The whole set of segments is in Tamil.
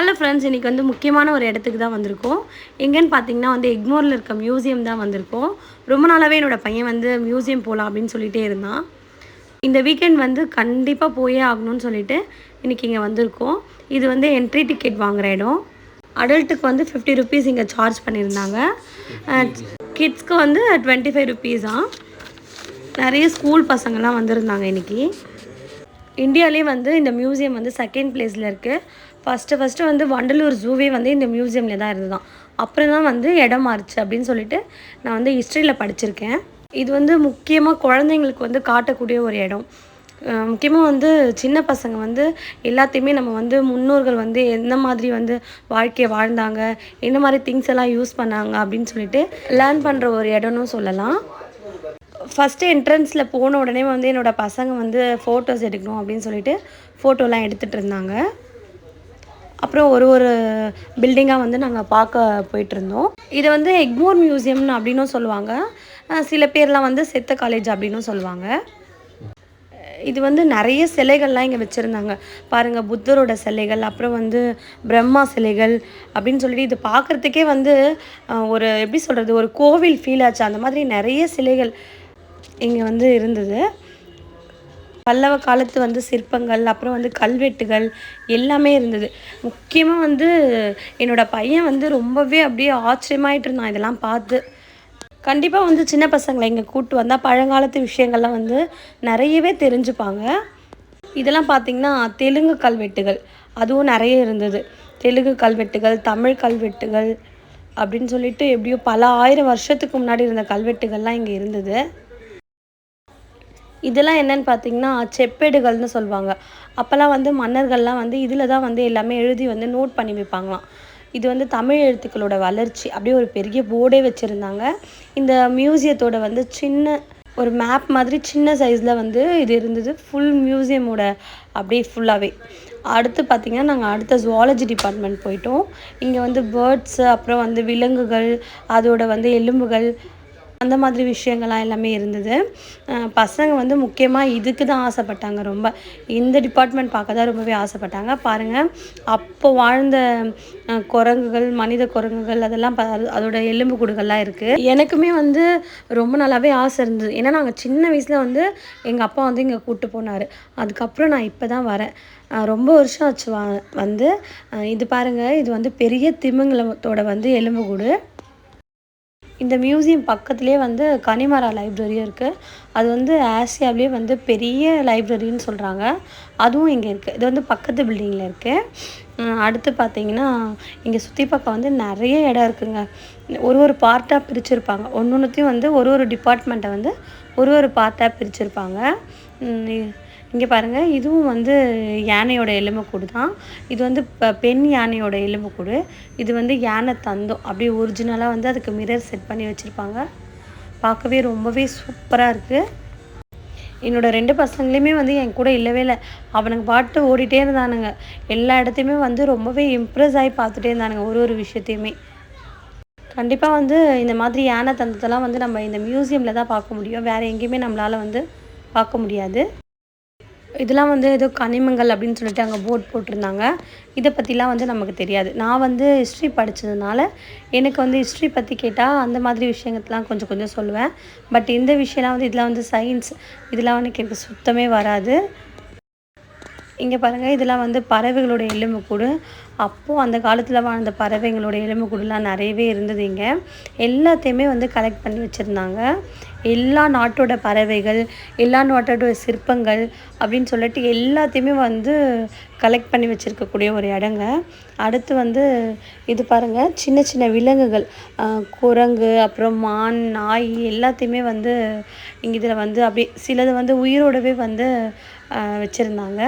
ஹலோ ஃப்ரெண்ட்ஸ் இன்றைக்கி வந்து முக்கியமான ஒரு இடத்துக்கு தான் வந்திருக்கோம். எங்கேன்னு பார்த்தீங்கன்னா வந்து எக்மோரில் இருக்க மியூசியம் தான் வந்திருக்கோம். ரொம்ப நாளாகவே என்னோடய பையன் வந்து மியூசியம் போகலாம் அப்படின்னு சொல்லிகிட்டே இருந்தான். இந்த வீக்கெண்ட் வந்து கண்டிப்பாக போயே ஆகணும்னு சொல்லிட்டு இன்றைக்கி இங்கே வந்திருக்கோம். இது வந்து என்ட்ரி டிக்கெட் வாங்குகிற இடம். அடல்ட்டுக்கு வந்து ஃபிஃப்டி ருபீஸ் இங்கே சார்ஜ் பண்ணியிருந்தாங்க. கிட்ஸ்க்கு வந்து டுவெண்ட்டி ஃபைவ் ருபீஸாக நிறைய ஸ்கூல் பசங்கள்லாம் வந்திருந்தாங்க இன்றைக்கி இந்தியாவிலே வந்து இந்த மியூசியம் வந்து செகண்ட் பிளேஸில் இருக்குது ஃபஸ்ட்டு ஃபஸ்ட்டு வந்து வண்டலூர் ஜூவே வந்து இந்த மியூசியமில் தான் இருந்துதான் அப்புறம் தான் வந்து இடம் மாறுச்சு அப்படின்னு சொல்லிட்டு நான் வந்து ஹிஸ்ட்ரியில் படிச்சிருக்கேன். இது வந்து முக்கியமாக குழந்தைங்களுக்கு வந்து காட்டக்கூடிய ஒரு இடம். முக்கியமாக வந்து சின்ன பசங்க வந்து எல்லாத்தையுமே நம்ம வந்து முன்னோர்கள் வந்து எந்த மாதிரி வந்து வாழ்க்கையை வாழ்ந்தாங்க என்ன மாதிரி திங்ஸ் எல்லாம் யூஸ் பண்ணாங்க அப்படின்னு சொல்லிட்டு லேர்ன் பண்ணுற ஒரு இடம்னு சொல்லலாம். ஃபஸ்ட்டு என்ட்ரன்ஸில் போன உடனே வந்து என்னோடய பசங்க வந்து ஃபோட்டோஸ் எடுக்கணும் அப்படின்னு சொல்லிட்டு ஃபோட்டோலாம் எடுத்துகிட்டு இருந்தாங்க. அப்புறம் ஒரு ஒரு பில்டிங்காக வந்து நாங்கள் பார்க்க போயிட்டுருந்தோம். இதை வந்து எக்மோர் மியூசியம்னு அப்படின்னும் சொல்லுவாங்க. சில பேர்லாம் வந்து செத்த காலேஜ் அப்படின்னும் சொல்லுவாங்க. இது வந்து நிறைய சிலைகள்லாம் இங்கே வச்சுருந்தாங்க. பாருங்கள் புத்தரோட சிலைகள் அப்புறம் வந்து பிரம்மா சிலைகள் அப்படின்னு சொல்லிட்டு இது பார்க்குறதுக்கே வந்து ஒரு எப்படி சொல்கிறது ஒரு கோவில் ஃபீல் ஆச்சு. அந்த மாதிரி நிறைய சிலைகள் இங்கே வந்து இருந்தது. பல்லவ காலத்து வந்து சிற்பங்கள் அப்புறம் வந்து கல்வெட்டுகள் எல்லாமே இருந்தது. முக்கியமாக வந்து என்னோட பையன் வந்து ரொம்பவே அப்படியே ஆச்சரியமாயிட்டு இருந்தான் இதெல்லாம் பார்த்து. கண்டிப்பாக வந்து சின்ன பசங்களை இங்கே கூட்டு வந்தால் பழங்காலத்து விஷயங்கள்லாம் வந்து நிறையவே தெரிஞ்சுப்பாங்க. இதெல்லாம் பார்த்திங்கன்னா தெலுங்கு கல்வெட்டுகள் அதுவும் நிறைய இருந்தது. தெலுங்கு கல்வெட்டுகள் தமிழ் கல்வெட்டுகள் அப்படின்னு சொல்லிட்டு எப்படியோ பல ஆயிரம் வருஷத்துக்கு முன்னாடி இருந்த கல்வெட்டுகள்லாம் இங்கே இருந்தது. இதெல்லாம் என்னன்னு பார்த்தீங்கன்னா செப்பேடுகள்னு சொல்லுவாங்க. அப்போல்லாம் வந்து மன்னர்கள்லாம் வந்து இதில் தான் வந்து எல்லாமே எழுதி வந்து நோட் பண்ணி வைப்பாங்களாம். இது வந்து தமிழ் எழுத்துக்களோட வளர்ச்சி அப்படியே ஒரு பெரிய போர்டே வச்சுருந்தாங்க. இந்த மியூசியத்தோட வந்து சின்ன ஒரு மேப் மாதிரி சின்ன சைஸில் வந்து இது இருந்தது. ஃபுல் மியூசியமோட அப்படியே ஃபுல்லாகவே அடுத்து பார்த்திங்கன்னா நாங்கள் அடுத்த ஜுவாலஜி டிபார்ட்மெண்ட் போயிட்டோம். இங்கே வந்து பேர்ட்ஸு அப்புறம் வந்து விலங்குகள் அதோட வந்து எலும்புகள் அந்த மாதிரி விஷயங்கள்லாம் எல்லாமே இருந்தது. பசங்க வந்து முக்கியமாக இதுக்கு தான் ஆசைப்பட்டாங்க ரொம்ப. இந்த டிபார்ட்மெண்ட் பார்க்க தான் ரொம்பவே ஆசைப்பட்டாங்க. பாருங்கள் அப்போ வாழ்ந்த குரங்குகள் மனித குரங்குகள் அதெல்லாம் ப அதோட எலும்பு கூடுகள்லாம் இருக்குது எனக்குமே வந்து ரொம்ப நல்லாவே ஆசை இருந்தது. ஏன்னா நாங்கள் சின்ன வயசில் வந்து எங்கள் அப்பா வந்து இங்கே கூப்பிட்டு போனார். அதுக்கப்புறம் நான் இப்போ தான் வரேன். ரொம்ப வருஷம் ஆச்சு வா வந்து. இது பாருங்கள் இது வந்து பெரிய திமிங்கலத்தோட வந்து எலும்புக்கூடு இந்த மியூசியம் பக்கத்துலேயே வந்து கனிமரா லைப்ரரியும் இருக்குது அது வந்து ஆசியாவிலே வந்து பெரிய லைப்ரரின்னு சொல்கிறாங்க அதுவும் இங்கே இருக்குது இது வந்து பக்கத்து பில்டிங்கில் இருக்குது அடுத்து பார்த்தீங்கன்னா இங்கே சுற்றி பார்க்க வந்து நிறைய இடம் இருக்குங்க. ஒரு ஒரு பார்ட்டாக பிரிச்சுருப்பாங்க. ஒன்று ஒன்றுத்தையும் வந்து ஒரு ஒரு டிபார்ட்மெண்ட்டை வந்து ஒரு ஒரு பார்ட்டாக பிரிச்சுருப்பாங்க. இங்கே பாருங்கள் இதுவும் வந்து யானையோட எலும்புக்கூடு தான். இது வந்து இப்போ பெண் யானையோட எலும்புக்கூடு இது வந்து யானை தந்தம். அப்படியே ஒரிஜினலாக வந்து அதுக்கு மிரர் செட் பண்ணி வச்சுருப்பாங்க. பார்க்கவே ரொம்பவே சூப்பராக இருக்குது என்னோடய ரெண்டு பசங்களையுமே வந்து என் கூட இல்லவே இல்லை. அவனுங்க பாட்டு ஓடிட்டே இருந்தானுங்க. எல்லா இடத்தையுமே வந்து ரொம்பவே இம்ப்ரெஸ் ஆகி பார்த்துட்டே இருந்தானுங்க ஒரு ஒரு விஷயத்தையுமே. கண்டிப்பாக வந்து இந்த மாதிரி யானை தந்தத்தெல்லாம் வந்து நம்ம இந்த மியூசியமில் தான் பார்க்க முடியும். வேறு எங்கேயுமே நம்மளால் வந்து பார்க்க முடியாது. இதெல்லாம் வந்து ஏதோ கனிமங்கள் அப்படின்னு சொல்லிட்டு அங்கே போர்ட் போட்டிருந்தாங்க. இதை பற்றிலாம் வந்து நமக்கு தெரியாது. நான் வந்து ஹிஸ்ட்ரி படித்ததுனால எனக்கு வந்து ஹிஸ்ட்ரி பற்றி கேட்டால் அந்த மாதிரி விஷயங்கள்லாம் கொஞ்சம் கொஞ்சம் சொல்லுவேன். பட் இந்த விஷயம்லாம் வந்து இதெல்லாம் வந்து சயின்ஸ் இதெல்லாம் வந்து எனக்கு சுத்தமே வராது. இங்கே பாருங்கள் இதெல்லாம் வந்து பறவைகளோட எலும்புக்கூடு. அப்போது அந்த காலத்தில் வாழ்ந்த பறவைங்களோட எலும்புக்கூடுலாம் நிறையவே இருந்தது இங்கே. எல்லாத்தையுமே வந்து கலெக்ட் பண்ணி வச்சுருந்தாங்க. எல்லா நாட்டோட பறவைகள் எல்லா நாட்டோட சிற்பங்கள் அப்படின்னு சொல்லிட்டு எல்லாத்தையுமே வந்து கலெக்ட் பண்ணி வச்சுருக்கக்கூடிய ஒரு இடங்க. அடுத்து வந்து இது பாருங்கள் சின்ன சின்ன விலங்குகள். குரங்கு அப்புறம் மான் நாய் எல்லாத்தையுமே வந்து இங்கே இதில் வந்து அப்படியே சிலது வந்து உயிரோடவே வந்து வச்சுருந்தாங்க.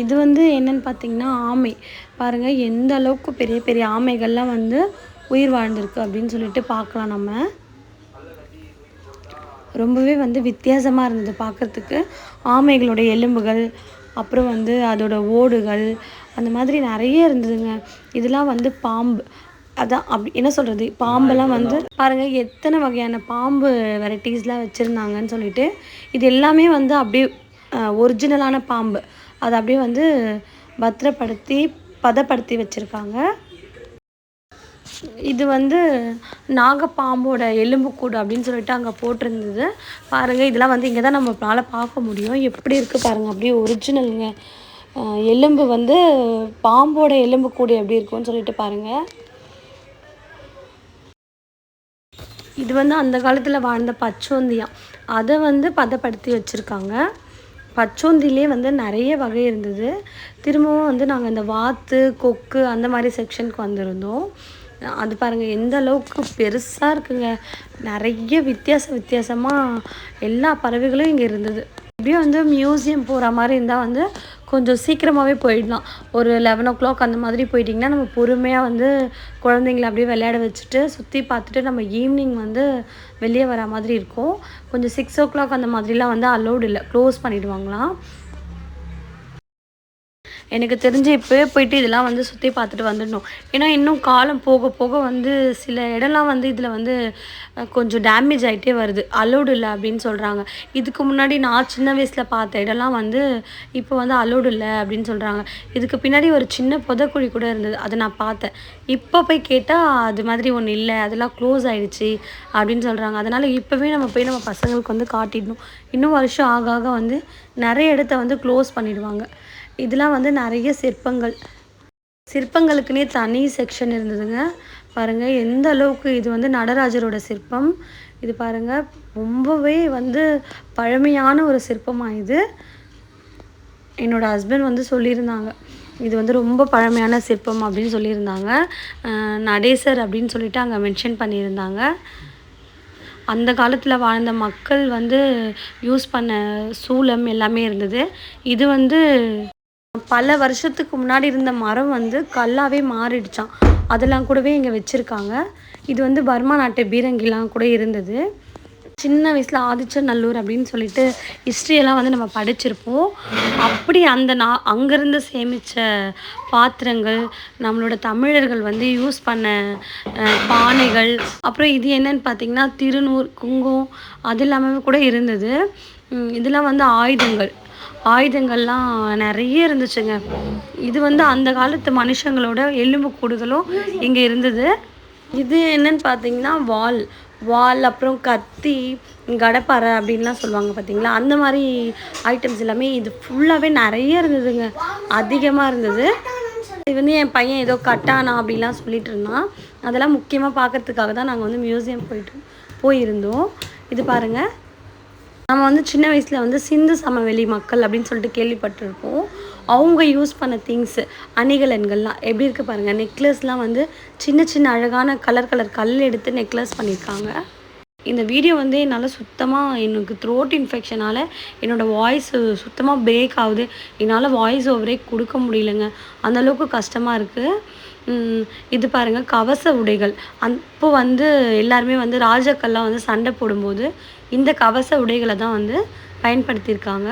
இது வந்து என்னன்னு பார்த்தீங்கன்னா ஆமை. பாருங்கள் எந்த அளவுக்கு பெரிய பெரிய ஆமைகள்லாம் வந்து உயிர் வாழ்ந்திருக்கு அப்படின்னு சொல்லிட்டு பார்க்கலாம் நம்ம. ரொம்பவே வந்து வித்தியாசமாக இருந்தது பார்க்கறதுக்கு. ஆமைகளோட எலும்புகள் அப்புறம் வந்து அதோட ஓடுகள் அந்த மாதிரி நிறைய இருந்ததுங்க. இதெல்லாம் வந்து பாம்பு அதான் அப்படி என்ன சொல்கிறது பாம்பெல்லாம் வந்து பாருங்கள் எத்தனை வகையான பாம்பு வெரைட்டிஸ்லாம் வச்சுருந்தாங்கன்னு சொல்லிட்டு இது எல்லாமே வந்து அப்படியே ஒரிஜினலான பாம்பு. அதை அப்படியே வந்து பத்திரப்படுத்தி பதப்படுத்தி வச்சுருக்காங்க. இது வந்து நாகப்பாம்போட எலும்புக்கூடு அப்படின்னு சொல்லிட்டு அங்கே போட்டிருந்தது. பாருங்கள் இதெல்லாம் வந்து இங்கே தான் நம்மளால் பார்க்க முடியும். எப்படி இருக்குது பாருங்கள் அப்படியே ஒரிஜினலுங்க எலும்பு வந்து பாம்போட எலும்புக்கூடு எப்படி இருக்கும்னு சொல்லிட்டு பாருங்கள் இது வந்து அந்த காலத்தில் வாழ்ந்த பச்சோந்தியாம் அதை வந்து பதப்படுத்தி வச்சுருக்காங்க. பச்சோந்திலே வந்து நிறைய வகை இருந்தது. திரும்பவும் வந்து நாங்கள் இந்த வாத்து கொக்கு அந்த மாதிரி செக்ஷனுக்கு வந்திருந்தோம். அது பாருங்கள் எந்த அளவுக்கு பெருசாக இருக்குங்க. நிறைய வித்தியாச வித்தியாசமாக எல்லா பறவைகளும் இங்கே இருந்தது. இப்படியே வந்து மியூசியம் போகிற மாதிரி இருந்தால் வந்து கொஞ்சம் சீக்கிரமாகவே போயிடலாம். ஒரு லெவன் ஓ கிளாக் அந்த மாதிரி போயிட்டிங்கன்னா நம்ம பொறுமையாக வந்து குழந்தைங்கள அப்படியே விளையாட வச்சுட்டு சுற்றி பார்த்துட்டு நம்ம ஈவினிங் வந்து வெளியே வர மாதிரி இருக்கும். கொஞ்சம் சிக்ஸ் ஓ கிளாக் அந்த மாதிரிலாம் வந்து அலோடு இல்லை. க்ளோஸ் பண்ணிவிடுவாங்களாம் எனக்கு தெரிஞ்சு இப்போயே போயிட்டு இதெல்லாம் வந்து சுற்றி பார்த்துட்டு வந்துடணும். ஏன்னா இன்னும் காலம் போக போக வந்து சில இடம்லாம் வந்து இதில் வந்து கொஞ்சம் டேமேஜ் ஆகிட்டே வருது. அலோடு இல்லை அப்படின்னு சொல்கிறாங்க இதுக்கு முன்னாடி நான் சின்ன வயசில் பார்த்த இடம்லாம் வந்து இப்போ வந்து அலோடு இல்லை அப்படின்னு சொல்கிறாங்க இதுக்கு பின்னாடி ஒரு சின்ன புதைக்குழி கூட இருந்தது. அதை நான் பார்த்தேன். இப்போ போய் கேட்டால் அது மாதிரி ஒன்று இல்லை. அதெல்லாம் க்ளோஸ் ஆகிடுச்சி அப்படின்னு சொல்கிறாங்க அதனால் இப்போவே நம்ம போய் நம்ம பசங்களுக்கு வந்து காட்டிடணும். இன்னும் வருஷம் ஆக ஆக வந்து நிறைய இடத்த வந்து க்ளோஸ் பண்ணிடுவாங்க. இதெல்லாம் வந்து நிறைய சிற்பங்கள். சிற்பங்களுக்குன்னே தனி செக்ஷன் இருந்ததுங்க. பாருங்கள் எந்த அளவுக்கு இது வந்து நடராஜரோட சிற்பம். இது பாருங்கள் ரொம்பவே வந்து பழமையான ஒரு சிற்பமாக இது. என்னோடய ஹஸ்பண்ட் வந்து சொல்லியிருந்தாங்க. இது வந்து ரொம்ப பழமையான சிற்பம் அப்படின்னு சொல்லியிருந்தாங்க. நடேசர் அப்படின்னு சொல்லிட்டு அங்கே மென்ஷன் பண்ணியிருந்தாங்க. அந்த காலத்தில் வாழ்ந்த மக்கள் வந்து யூஸ் பண்ண சூலம் எல்லாமே இருந்தது. இது வந்து பல வருஷத்துக்கு முன்னாடி இருந்த மரம் வந்து கல்லாவே மாறிடுச்சாம். அதெல்லாம் கூடவே இங்கே வச்சுருக்காங்க. இது வந்து பர்மா நாட்டு பீரங்கிலாம் கூட இருந்தது. சின்ன வயசில் ஆதிச்சநல்லூர் அப்படின்னு சொல்லிட்டு ஹிஸ்ட்ரியெல்லாம் வந்து நம்ம படிச்சிருப்போம். அப்படி அந்த நா அங்கேருந்து சேமித்த பாத்திரங்கள் நம்மளோட தமிழர்கள் வந்து யூஸ் பண்ண பானைகள் அப்புறம் இது என்னன்னு பார்த்தீங்கன்னா திருநூறு குங்குமம் அது எல்லாமே கூட இருந்தது. இதெல்லாம் வந்து ஆயுதங்கள். ஆயுதங்கள்லாம் நிறைய இருந்துச்சுங்க. இது வந்து அந்த காலத்து மனுஷங்களோட எலும்பு கூடுதலும் இங்கே இருந்தது. இது என்னன்னு பார்த்தீங்கன்னா வால். வால் அப்புறம் கத்தி கடப்பாரை அப்படின்லாம் சொல்லுவாங்க பார்த்தீங்களா அந்த மாதிரி ஐட்டம்ஸ் எல்லாமே இது ஃபுல்லாகவே நிறைய இருந்ததுங்க. அதிகமாக இருந்தது. இது வந்து என் பையன் ஏதோ கட்டானா அப்படிலாம் சொல்லிட்டு இருந்தான். அதெல்லாம் முக்கியமாக பார்க்கறதுக்காக தான் நாங்கள் வந்து மியூசியம் போயிட்டு போயிருந்தோம். இது பாருங்கள் நம்ம வந்து சின்ன வயசில் வந்து சிந்து சமவெளி மக்கள் அப்படின்னு சொல்லிட்டு கேள்விப்பட்டிருப்போம். அவங்க யூஸ் பண்ண திங்ஸு அணிகலன்கள்லாம் எப்படி இருக்கு பாருங்கள் நெக்லஸ்லாம் வந்து சின்ன சின்ன அழகான கலர் கலர் கல் எடுத்து நெக்லஸ் பண்ணியிருக்காங்க இந்த வீடியோ வந்து என்னால் சுத்தமாக எனக்கு த்ரோட் இன்ஃபெக்ஷனால் என்னோடய வாய்ஸ் சுத்தமாக பிரேக் ஆகுது. என்னால் வாய்ஸ் ஓவரே கொடுக்க முடியலங்க. அந்தளவுக்கு கஷ்டமாக இருக்குது இது பாருங்கள் கவச உடைகள். அப்போ வந்து எல்லாருமே வந்து ராஜாக்கள்லாம் வந்து சண்டை போடும்போது இந்த கவச உடைகளை தான் வந்து பயன்படுத்தியிருக்காங்க.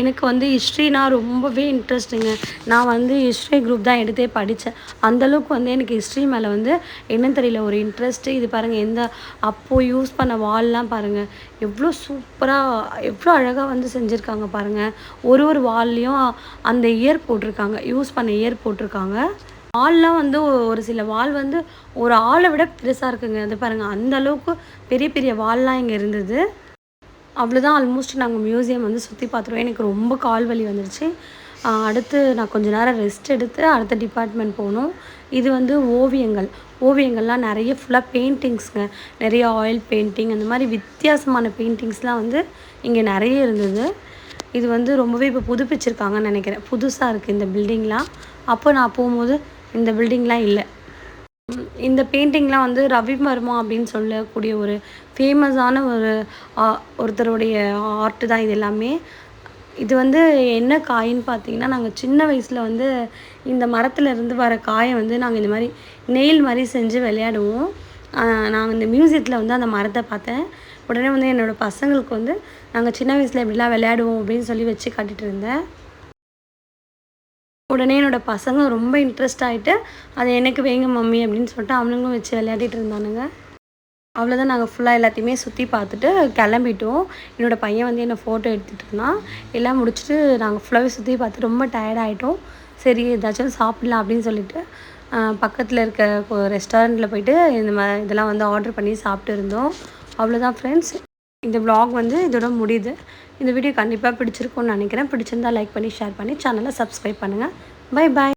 எனக்கு வந்து ஹிஸ்ட்ரினா ரொம்பவே இன்ட்ரெஸ்ட்டுங்க. நான் வந்து ஹிஸ்ட்ரி குரூப் தான் எடுத்தே படித்தேன். அந்தளவுக்கு வந்து எனக்கு ஹிஸ்ட்ரி மேலே வந்து என்னன்னு தெரியல ஒரு இன்ட்ரெஸ்ட்டு. இது பாருங்கள் எந்த அப்போது யூஸ் பண்ண வால்லாம் பாருங்கள் எவ்வளோ சூப்பராக எவ்வளோ அழகாக வந்து செஞ்சுருக்காங்க பாருங்கள் ஒரு ஒரு வால்லையும் அந்த இயர் போட்டிருக்காங்க யூஸ் பண்ண இயர் போட்டிருக்காங்க. வால்லாம் வந்து ஒரு சில வால் வந்து ஒரு ஆளை விட பெருசாக இருக்குங்க. அது பாருங்கள் அந்த அளவுக்கு பெரிய பெரிய வால்லாம் இங்கே இருந்தது. அவ்வளோதான் ஆல்மோஸ்ட் நாங்கள் மியூசியம் வந்து சுற்றி பார்த்துருவோம் எனக்கு ரொம்ப கால் வலி வந்துடுச்சு அடுத்து நான் கொஞ்ச நேரம் ரெஸ்ட் எடுத்து அடுத்த டிபார்ட்மெண்ட் போகணும். இது வந்து ஓவியங்கள். ஓவியங்கள்லாம் நிறைய ஃபுல்லாக பெயிண்டிங்ஸுங்க நிறைய ஆயில் பெயிண்டிங் அந்த மாதிரி வித்தியாசமான பெயிண்டிங்ஸ்லாம் வந்து இங்கே நிறைய இருந்தது. இது வந்து ரொம்பவே இப்போ புதுப்பிச்சிருக்காங்கன்னு நினைக்கிறேன். புதுசாக இருக்குது இந்த பில்டிங்லாம் அப்போ நான் போகும்போது இந்த பில்டிங்லாம் இல்லை. இந்த பெயிண்டிங்லாம் வந்து ரவிவர்மா அப்படின்னு சொல்லக்கூடிய ஒரு ஃபேமஸான ஒரு ஆ, ஒருத்தருடைய ஆர்ட் தான் இது எல்லாமே. இது வந்து என்ன காயின்னு பார்த்தீங்கன்னா நாங்கள் சின்ன வயசில் வந்து இந்த மரத்தில் இருந்து வர காயை வந்து நாங்கள் இந்த மாதிரி நெயில் மாதிரி செஞ்சு விளையாடுவோம். நாங்கள் இந்த மியூசியத்தில் வந்து அந்த மரத்தை பார்த்தேன். உடனே வந்து என்னோடய பசங்களுக்கு வந்து நாங்கள் சின்ன வயசில் இப்படிலாம் விளையாடுவோம் அப்படின்னு சொல்லி வச்சு காட்டிகிட்டு இருந்தேன். உடனே என்னோடய பசங்க ரொம்ப இன்ட்ரெஸ்ட் ஆகிட்டு அதை எனக்கு வேங்க மம்மி அப்படின்னு சொல்லிட்டு அவனுங்களும் வச்சு விளையாடிட்டு இருந்தானுங்க. அவ்வளோதான் நாங்கள் ஃபுல்லாக எல்லாத்தையுமே சுற்றி பார்த்துட்டு கிளம்பிட்டோம். என்னோடய பையன் வந்து என்னை ஃபோட்டோ எடுத்துகிட்டு இருந்தான். எல்லாம் முடிச்சுட்டு நாங்கள் ஃபுல்லாகவே சுற்றி பார்த்து ரொம்ப டயர்டாயிட்டோம் சரி ஏதாச்சும் சாப்பிட்லாம் அப்படின்னு சொல்லிட்டு பக்கத்தில் இருக்க ரெஸ்டாரண்ட்டில் போயிட்டு இந்த மா இதெல்லாம் வந்து ஆர்டர் பண்ணி சாப்பிட்டு இருந்தோம். அவ்வளோதான் ஃப்ரெண்ட்ஸ் இந்த vlog வந்து இதோட முடியுது. இந்த வீடியோ கண்டிப்பாக பிடிச்சிருக்கும்னு நினைக்கிறேன். பிடிச்சிருந்தா லைக் பண்ணி ஷேர் பண்ணி சேனலை சப்ஸ்கிரைப் பண்ணுங்கள் பை பாய்